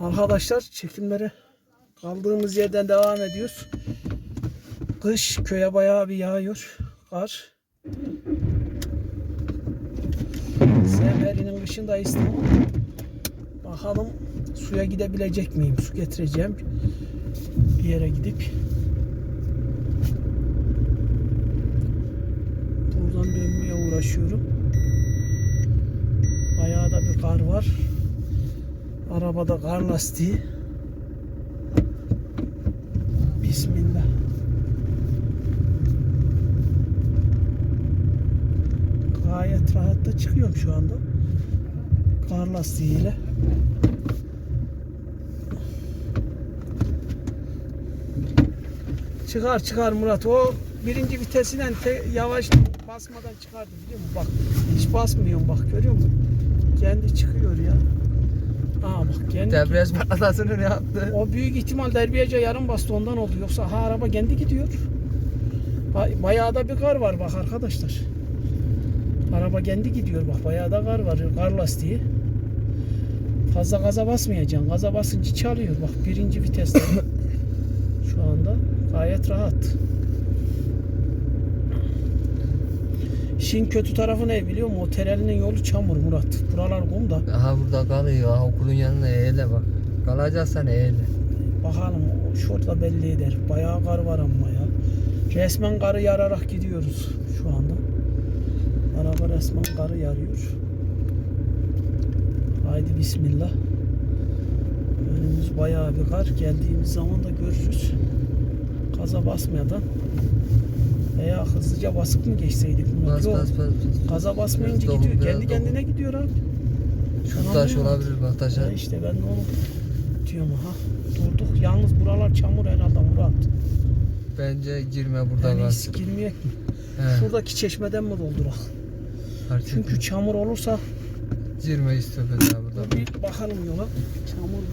Arkadaşlar çekimlere kaldığımız yerden devam ediyoruz. Kış köye bayağı bir yağıyor. Kar. Semerinin kışındayız. Bakalım suya gidebilecek miyim? Su getireceğim. Bir yere gidip. Buradan dönmeye uğraşıyorum. Bayağı da bir kar var. Arabada kar lastiği. Bismillah. Gayet rahat da çıkıyorum şu anda. Kar lastiğiyle. Çıkar çıkar Murat. O birinci vitesinden te- yavaş basmadan çıkardı biliyor musun? Bak hiç basmıyorum bak görüyor musun? Kendi çıkıyor ya. Aa bak kendi. Debriyaj patlatasını ne yaptı? O büyük ihtimal derbiyaca yarım bastı ondan oldu. Yoksa ha araba kendi gidiyor. Ba- Bayağı da bir kar var bak arkadaşlar. Araba kendi gidiyor bak. Bayağı da kar var. Kar lastiği. Fazla gaza basmayacaksın. Gaza basınca çalıyor. Bak birinci viteste. Şu anda gayet rahat. İşin kötü tarafı ne biliyor musun? O terelinin yolu çamur Murat. Buralar kum da. Aha burada kalıyor. Aha okulun yanına eğile bak. Kalacaksan eğile. Bakalım şurada belli eder. Bayağı kar var ama ya. Resmen karı yararak gidiyoruz şu anda. Araba resmen karı yarıyor. Haydi bismillah. Önümüz bayağı bir kar. Geldiğimiz zaman da görürüz. Gaza basmadan veya hızlıca basıp mı geçseydik? Murat? Bas Yok. bas bas. bas. Gaza basmayınca Biraz gidiyor. dokun, Kendi biraz kendine gidiyor abi. Şu taş olabilir bak taşa. Ya işte ben de onu diyorum ha. Durduk. Yalnız buralar çamur herhalde Murat. Bence girme burada Yani hiç girmeyek mi? He, Şuradaki çeşmeden mi doldurak? fark Çünkü etmez. çamur olursa girme istiyor daha burada. bir bakalım yola. Çamur mu?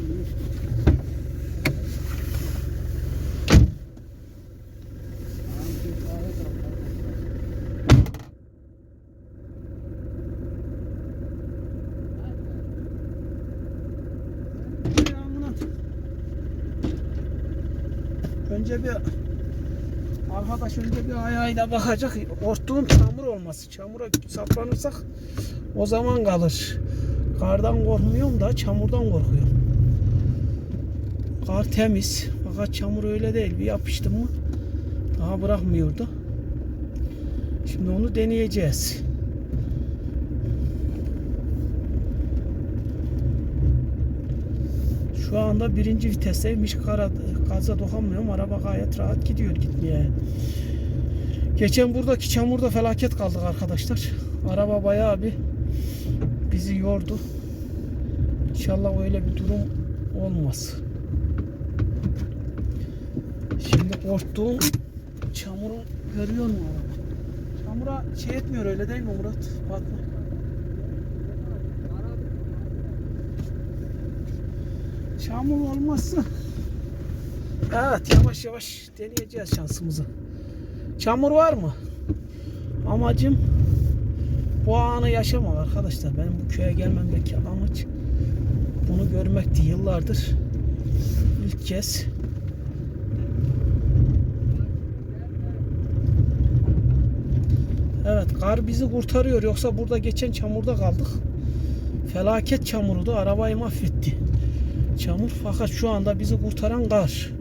Önce bir arkadaş önce bir ayağıyla bakacak. Korktuğum çamur olması. Çamura saplanırsak o zaman kalır. Kardan korkmuyorum da çamurdan korkuyorum. Kar temiz. Fakat çamur öyle değil. Bir yapıştım mı daha bırakmıyordu. Şimdi onu deneyeceğiz. Şu anda birinci vitesteymiş. Kara, gaza dokunmuyorum. Araba gayet rahat gidiyor gitmeye. Geçen buradaki çamurda felaket kaldık arkadaşlar. Araba bayağı bir bizi yordu. İnşallah öyle bir durum olmaz. Şimdi korktuğum çamuru görüyor mu araba? Çamura şey etmiyor öyle değil mi Murat? Bakma. Çamur olmazsa Evet yavaş yavaş deneyeceğiz şansımızı. Çamur var mı? Amacım bu anı yaşamak arkadaşlar. Benim bu köye gelmemdeki amaç bunu görmekti yıllardır. İlk kez Evet kar bizi kurtarıyor yoksa burada geçen çamurda kaldık. Felaket çamurudu arabayı mahvetti. Çamur fakat şu anda bizi kurtaran kar.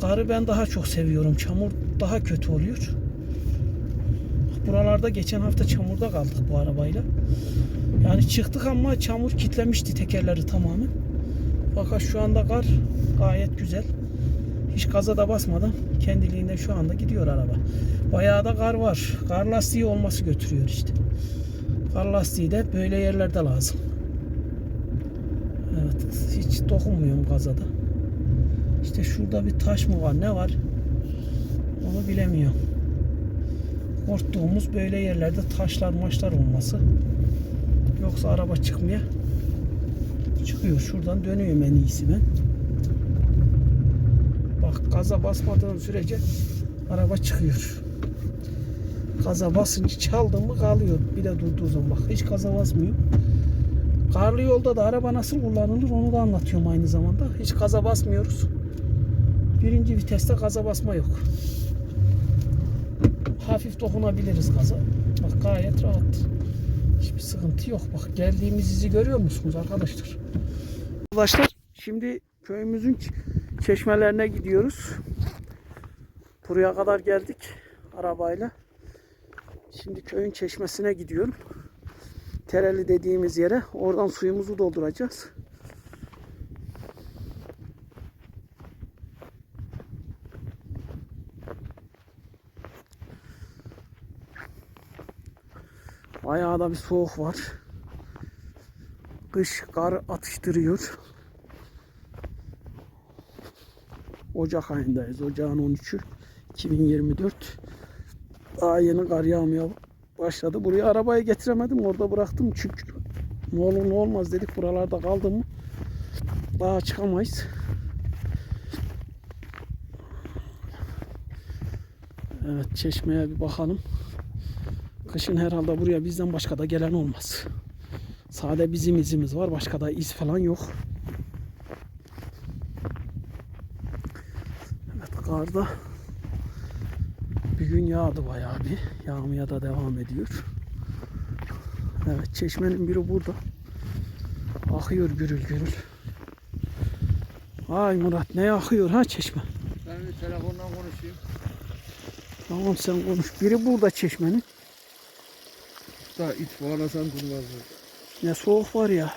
Karı ben daha çok seviyorum. Çamur daha kötü oluyor. Buralarda geçen hafta çamurda kaldık bu arabayla. Yani çıktık ama çamur kitlemişti tekerleri tamamen. Fakat şu anda kar gayet güzel. Hiç gaza da basmadan kendiliğinden şu anda gidiyor araba. Bayağı da kar var. Kar lastiği olması götürüyor işte. Kar lastiği de böyle yerlerde lazım. Evet hiç dokunmuyorum gaza da. İşte şurada bir taş mı var ne var onu bilemiyorum. Korktuğumuz böyle yerlerde taşlar maçlar olması. Yoksa araba çıkmaya çıkıyor. Şuradan dönüyorum en iyisi ben. Bak gaza basmadığın sürece araba çıkıyor. Gaza basınca çaldın mı kalıyor. Bir de durduğu zaman bak hiç gaza basmıyor. Karlı yolda da araba nasıl kullanılır onu da anlatıyorum aynı zamanda. Hiç gaza basmıyoruz. Birinci viteste gaza basma yok. Hafif dokunabiliriz gaza. Bak gayet rahat. Hiçbir sıkıntı yok. Bak geldiğimiz izi görüyor musunuz arkadaşlar? Arkadaşlar şimdi köyümüzün çeşmelerine gidiyoruz. Buraya kadar geldik arabayla. Şimdi köyün çeşmesine gidiyorum. Tereli dediğimiz yere. Oradan suyumuzu dolduracağız. Bayağı da bir soğuk var. Kış kar atıştırıyor. Ocak ayındayız. Ocağın 13'ü 2024. Daha yeni kar yağmaya başladı. Buraya arabayı getiremedim. Orada bıraktım çünkü ne olur ne olmaz dedik. Buralarda kaldım daha çıkamayız. Evet çeşmeye bir bakalım. Kışın herhalde buraya bizden başka da gelen olmaz. Sade bizim izimiz var. Başka da iz falan yok. Evet karda bir gün yağdı bayağı bir. Yağmaya da devam ediyor. Evet çeşmenin biri burada. Akıyor gürül gürül. Ay Murat ne akıyor ha çeşme. Ben bir telefondan konuşayım. Tamam sen konuş. Biri burada çeşmenin. Da it bağlasan durmaz. Ne soğuk var ya.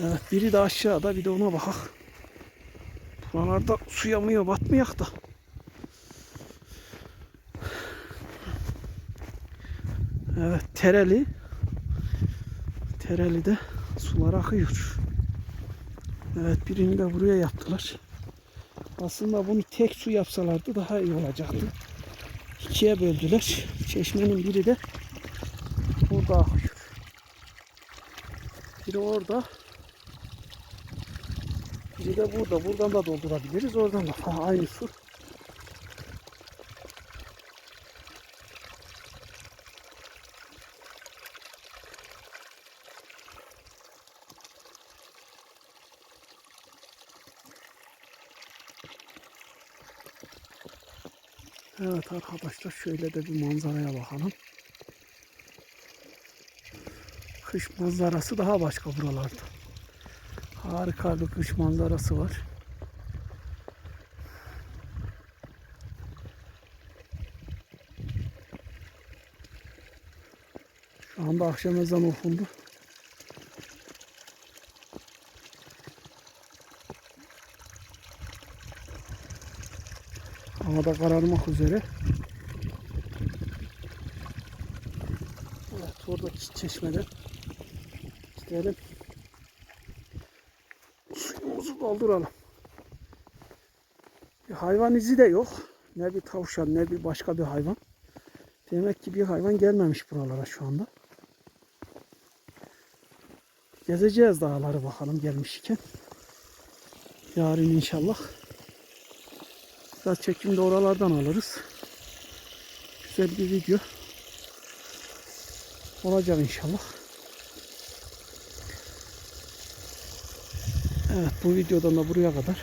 Evet biri de aşağıda bir de ona bakak. Buralarda suya mı batmayak da. Evet tereli. Tereli de sular akıyor. Evet birini de buraya yaptılar. Aslında bunu tek su yapsalardı daha iyi olacaktı. İkiye böldüler. Çeşmenin biri de burada akıyor. Biri orada. Biri de burada. Buradan da doldurabiliriz. Oradan da. Ha, aynı su. Evet arkadaşlar şöyle de bir manzaraya bakalım. Kış manzarası daha başka buralarda. Harika bir kış manzarası var. Şu anda akşam ezanı okundu. Hava da kararmak üzere. Evet oradaki çeşmeden gidelim. Suyumuzu dolduralım. Bir hayvan izi de yok. Ne bir tavşan ne bir başka bir hayvan. Demek ki bir hayvan gelmemiş buralara şu anda. Gezeceğiz dağları bakalım gelmişken. Yarın inşallah. Biraz çekim de oralardan alırız. Güzel bir video olacak inşallah. Evet bu videodan da buraya kadar.